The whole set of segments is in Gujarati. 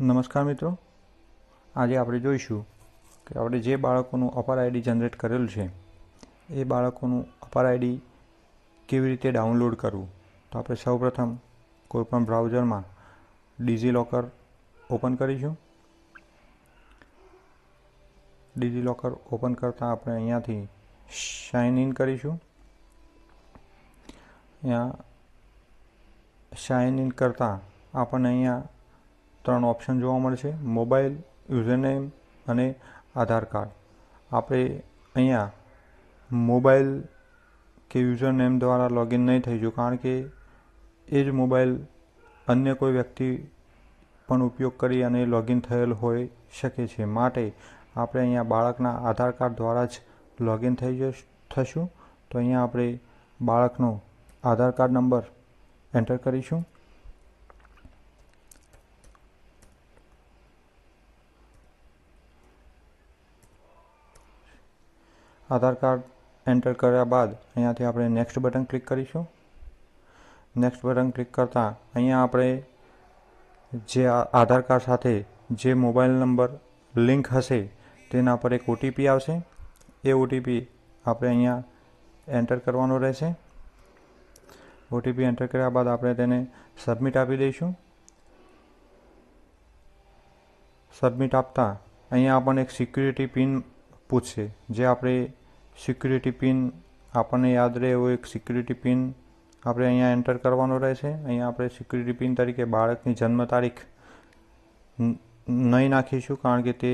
નમસ્કાર મિત્રો. આજે આપણે જોઈશું કે આપણે જે બાળકોનું અપર આઈડી જનરેટ કરેલું છે, એ બાળકોનું અપર આઈડી કેવી રીતે ડાઉનલોડ કરવું? તો આપણે સૌપ્રથમ કોઈપણ બ્રાઉઝરમાં ડિઝીલોકર ઓપન કરીશું. ડિજિલોકર ઓપન કરતાં આપણે અહીંયાથી સાઇન ઇન કરીશું. અહીંયા સાઇન ઇન કરતાં આપણને અહીંયા ત્રણ ઓપ્શન જોવા મળશે મોબાઈલ યુઝરનેમ અને આધાર કાર્ડ આપણે અહીંયા મોબાઈલ કે યુઝરનેમ દ્વારા લોગિન નહીં થઈ થઈશું કારણ કે એ જ મોબાઈલ અન્ય કોઈ વ્યક્તિ પણ ઉપયોગ કરી અને લોગિન થયેલ હોઈ શકે છે. માટે આપણે અહીંયા બાળકના આધાર કાર્ડ દ્વારા જ લોગિન થઈ થશું. તો અહીંયા આપણે બાળકનો આધાર કાર્ડ નંબર એન્ટર કરીશું. આધાર કાર્ડ એન્ટર કર્યા બાદ અહીંયાથી આપણે નેક્સ્ટ બટન ક્લિક કરીશું. નેક્સ્ટ બટન ક્લિક કરતાં અહીંયા આપણે જે આધાર કાર્ડ સાથે જે મોબાઈલ નંબર લિંક હશે તેના પર એક ઓટીપી આવશે. એ ઓટીપી આપણે અહીંયા એન્ટર કરવાનો રહેશે. ઓટીપી એન્ટર કર્યા બાદ આપણે તેને સબમિટ આપી દઈશું. સબમિટ આપતા અહીંયા આપણને એક સિક્યુરિટી પિન પૂછશે, જે આપણે સિક્યુરિટી પિન આપણને યાદ રહે એવો એક સિક્યુરિટી પિન આપણે અહીંયા એન્ટર કરવાનો રહેશે. અહીંયા આપણે સિક્યુરિટી પિન તરીકે બાળકની જન્મ તારીખ નહીં નાખીશું કારણ કે તે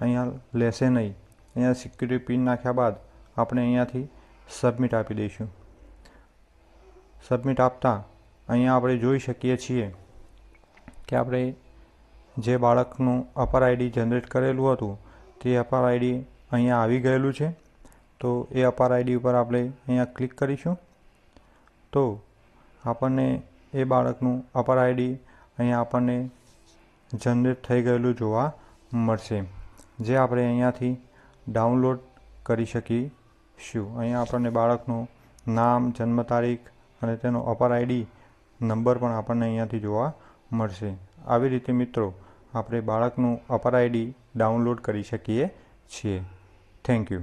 અહીંયા લેશે નહીં. અહીંયા સિક્યુરિટી પિન નાખ્યા બાદ આપણે અહીંયાથી સબમિટ આપી દઈશું. સબમિટ આપતા અહીંયા આપણે જોઈ શકીએ છીએ કે આપણે જે બાળકનું અપર આઈડી જનરેટ કરેલું હતું તે અપર આઈડી અહીંયા આવી ગયેલું છે. તો એ અપર આઈડી ઉપર આપણે અહીંયા ક્લિક કરીશું. તો આપણને એ બાળકનું અપર આઈડી અહીંયા આપણને જનરેટ થઈ ગયેલું જોવા મળશે. જે આપણે અહીંયાથી ડાઉનલોડ કરી શકીશું. અહીંયા આપણને બાળકનું નામ, જન્મ તારીખ અને તેનો અપર આઈડી નંબર પણ આપણને અહીંયાથી જોવા મળશે. આવી રીતે મિત્રો, આપણે બાળકનું અપર આઈડી ડાઉનલોડ કરી શકીએ છીએ. Thank you